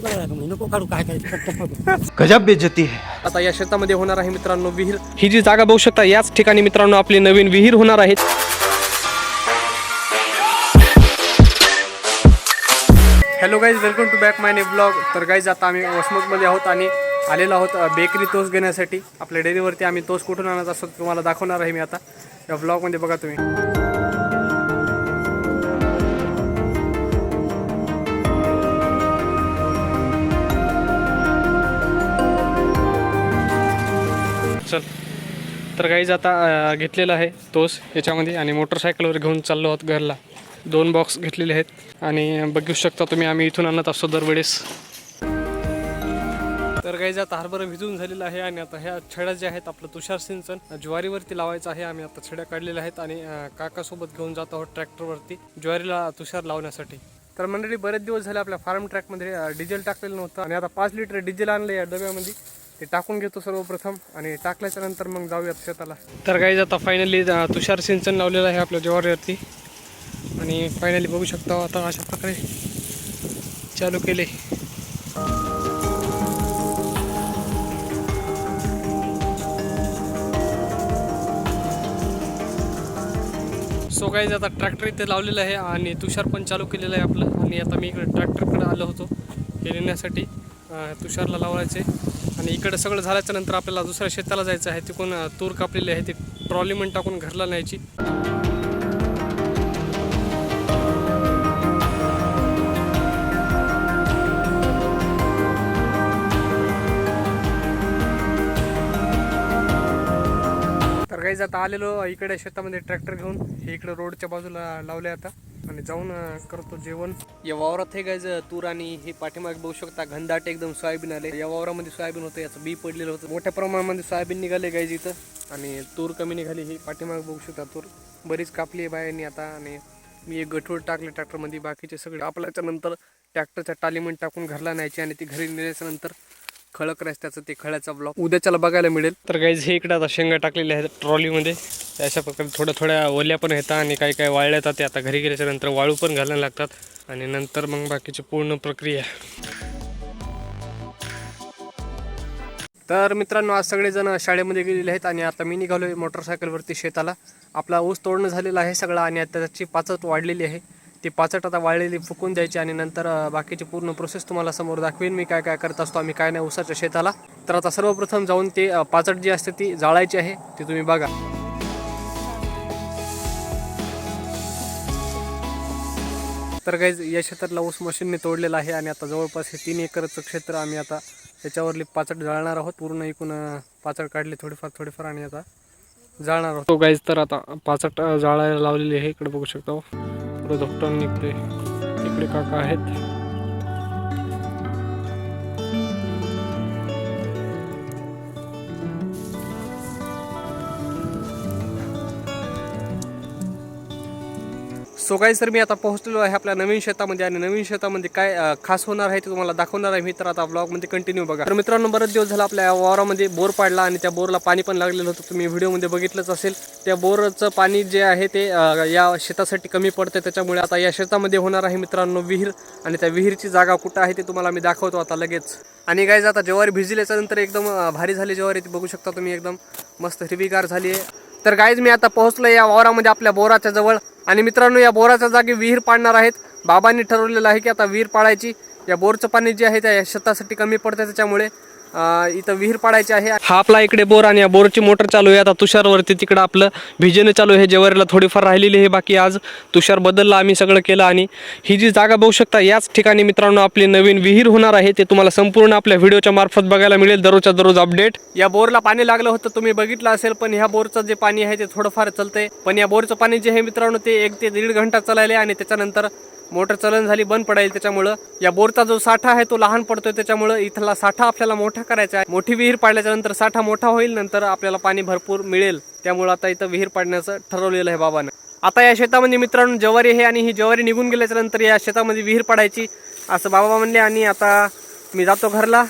Photo काढायला नको काढू काय काय गजब बेइज्जती है। आता या शेतामध्ये होणार आहे मित्रांनो विहीर. ही जी जागा बघू शकता याच ठिकाणी मित्रांनो आपली नवीन विहीर होणार आहे. Hello guys welcome to back my ने ब्लॉग तर गाईज आता आम्ही वसमतमध्ये आहोत आणि आलेलो आहोत बेकरी तोस घेण्यासाठी. आपल्या डेअरीवरती आम्ही तोस कुठून आणत असतो तुम्हाला दाखवणार आहे मी आता. या ब्लॉगमध्ये बघा तुम्ही. चल तर गाईज आता घेतलेला आहे तोस याच्यामध्ये आणि मोटरसायकलवर घेऊन चाललो आहोत घरला. दोन बॉक्स घेतलेले आहेत आणि बघू शकता तुम्ही आम्ही इथून आणत असतो दरवेळेस. तर गाईज आता हरभरा भिजून झालेला आहे आणि आता ह्या छड्या ज्या आहेत आपलं तुषार सिंचन ज्वारीवरती लावायचं आहे. आम्ही आता छड्या काढलेल्या आहेत आणि काकासोबत घेऊन जात आहोत ट्रॅक्टरवरती ज्वारीला तुषार लावण्यासाठी. तर मंडळी बरेच दिवस झाले आपल्या फार्म ट्रॅकमध्ये डिझेल टाकलेलं नव्हतं आणि आता पाच लिटर डिझेल आणलं या डब्यामध्ये. ते टाकून घेतो सर्वप्रथम आणि टाकल्याच्या नंतर मग जाऊयात शेताला. तर काही आता फायनली तुषार सिंचन लावलेलं आहे आपल्या ज्वारीवरती. आणि फायनली बघू शकता आता अशा प्रकारे चालू केले. सो काही आता ट्रॅक्टर इथे लावलेलं आहे आणि तुषार पण चालू केलेलं आहे आपलं. आणि आता मी इकडे ट्रॅक्टरकडे आलो होतो. हे नेण्यासाठी तुषारला लावायचे. आणि इकडं सगळं झाल्याच्यानंतर आपल्याला दुसऱ्या शेताला जायचं आहे. तिकडून तूर कापलेली आहे ती ट्रॉलीमध्ये टाकून घरला न्यायची. तर आता आलेलो इकडे शेतामध्ये ट्रॅक्टर घेऊन. हे इकडे रोडच्या बाजूला लावले आता. आणि जाऊन करतो जेवण. या वावरात हे गायज तूर आणि हे पाठीमागे बघू शकता घनदाट एकदम सोयाबीन आले. या वावरामध्ये सोयाबीन होतं याचं बी पडलेलं होतं. मोठ्या प्रमाणामध्ये सोयाबीन निघाले गायज इथं. आणि तूर कमी निघाली ही पाठीमागे बघू शकता तूर. बरीच कापली आहे बायांनी आता. आणि मी एक गठूळ टाकले ट्रॅक्टरमध्ये बाकीचे सगळे. आपल्याच्या नंतर ट्रॅक्टरच्या टालीमध्ये टाकून घरला न्यायची आणि ती घरी नेल्याच्या नंतर खळक रस्त्याचं ते खळ्याचा ब्लॉक उद्याच्याला बघायला मिळेल. तर गाईज हे इकडे आता शेंगा टाकलेल्या आहेत ट्रॉलीमध्ये. अशा प्रकारे थोड्या थोड्या ओल्या पण येतात आणि काही काही वाळल्या येतात. ते आता घरी गेल्याच्यानंतर वाळू पण घालायला लागतात. आणि नंतर मग बाकीची पूर्ण प्रक्रिया. तर मित्रांनो आज सगळेजण शाळेमध्ये गेलेले आहेत आणि आता मी निघालोय मोटरसायकलवरती शेताला. आपला ऊस तोडणं झालेला आहे सगळा आणि आता त्याची पाचट वाढलेली आहे. ती पाचट आता वाळलेली फुकून द्यायची आणि नंतर बाकीची पूर्ण प्रोसेस तुम्हाला समोर दाखवेन मी काय काय करत असतो आम्ही काय नाही उसाच्या शेताला. तर आता सर्वप्रथम जाऊन ते पाचट जी असते ती जाळायची आहे ती तुम्ही बघा. तर गाईज या शेतातला ऊस मशीनने तोडलेला आहे आणि आता जवळपास हे तीन एकरचं क्षेत्र आम्ही आता त्याच्यावरली पाचट जाळणार आहोत. पूर्ण एकूण पाचट काढले थोडीफार थोडीफार आणि आता जाळणार आहोत. तो गाईज तर आता पाचट जाळायला लावलेली आहे इकडे बघू शकतो हो. पुढे धोपटून इकडे इकडे काका आहेत. सो काही सर मी आता पोहोचलेलो आहे आपल्या नवीन शेतामध्ये आणि नवीन शेतामध्ये काय खास होणार आहे ते तुम्हाला दाखवणार आहे मी. तर आता ब्लॉगमध्ये कंटिन्यू बघा. तर मित्रांनो बरेच दिवस झाला आपल्या या वावरामध्ये बोर पाडला आणि त्या बोरला पाणी पण लागलेलं होतं. तुम्ही व्हिडिओमध्ये बघितलंच असेल. त्या बोरचं पाणी जे आहे ते या शेतासाठी कमी पडतं त्याच्यामुळे आता या शेतामध्ये होणार आहे मित्रांनो विहीर आणि त्या विहीरची जागा कुठं आहे ते तुम्हाला मी दाखवतो आता लगेच. आणि गायज आता ज्वारी भिजल्याच्या नंतर एकदम भारी झाली ज्वारी. ती बघू शकता तुम्ही एकदम मस्त हिरवीगार झाली आहे. तर गाईज मी आता पोहोचलो या वावरामध्ये आपल्या बोराच्या जवळ. आणि मित्रांनो या बोराच्या जागी विहीर पाडणार आहेत. बाबांनी ठरवलेलं आहे की आता विहीर पाडायची. या बोरचं पाणी जे आहे त्या शेतासाठी कमी पडतं त्याच्यामुळे इथं विहीर पाडायची आहे. हा आपला इकडे बोर आणि या बोरची मोटर चालू आहे. आता तुषारवरती तिकडं आपलं भिजणं चालू आहे. जेवारीला थोडीफार राहिलेली आहे. बाकी आज तुषार बदलला आम्ही सगळं केलं आणि ही जी जागा बघू शकता याच ठिकाणी मित्रांनो आपली नवीन विहीर होणार आहे. ते तुम्हाला संपूर्ण आपल्या व्हिडिओच्या मार्फत बघायला मिळेल. दररोजच्या दररोज अपडेट. या बोरला पाणी लागलं होतं तुम्ही बघितलं असेल पण ह्या बोरचं जे पाणी आहे ते थोडंफार चालतंय. पण या बोरचं पाणी जे आहे मित्रांनो ते एक ते दीड घंटा चालायले आणि त्याच्यानंतर मोटर चलन झाली बंद पडेल त्याच्यामुळं. या बोरचा जो साठा आहे तो लहान पडतोय त्याच्यामुळं इथला साठा आपल्याला मोठा करायचा आहे. मोठी विहीर पाडल्याच्या नंतर साठा मोठा होईल नंतर आपल्याला पाणी भरपूर मिळेल. त्यामुळं आता इथं विहीर पाडण्याचं ठरवलेलं आहे बाबानं. आता या शेतामध्ये मित्रांनो ज्वारी आहे आणि ही ज्वारी निघून गेल्याच्यानंतर या शेतामध्ये विहीर पाडायची असं बाबा म्हणले आणि आता मी जातो घरला.